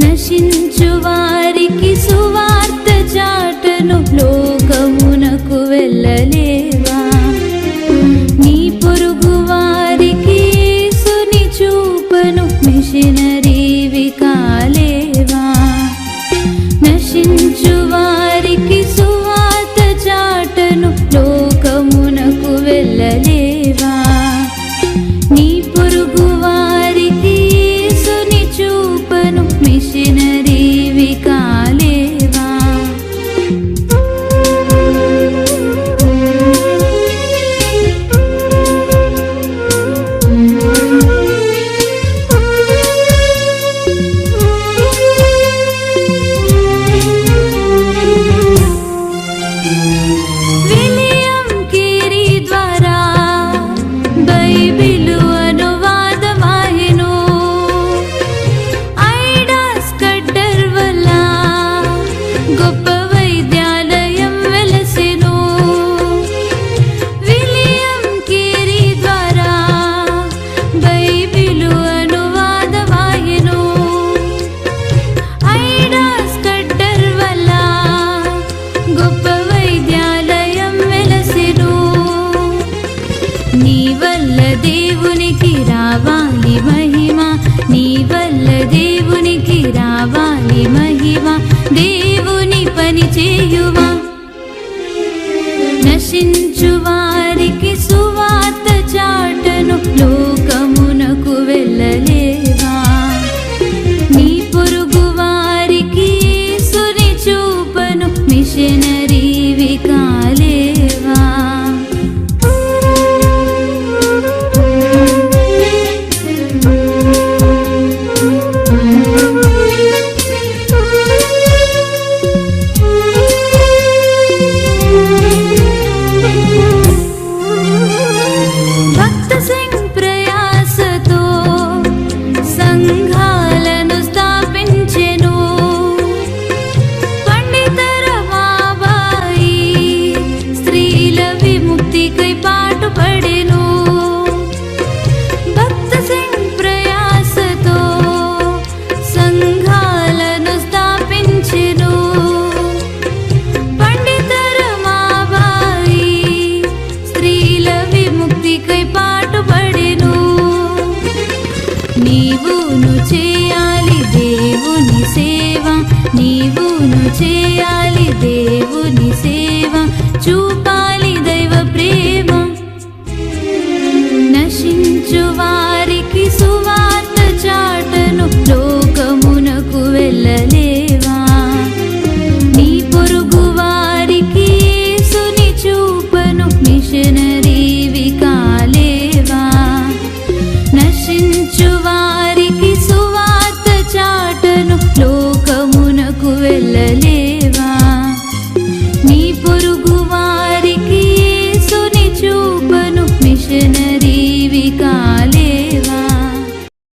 నశించు వారికి సువార్త చాటను లోకమునకు వెళ్ళలేము. దేవునికి రావాలి మహిమ నీ వల్ల దేవునికి రావాలి మహిమ. దేవుని పని చేయువా నశించువా in నీకై పాటుపడెను నీవును చేయాలి దేవుని సేవ. నీవును చేయాలి దేవుని సేవ. చూపు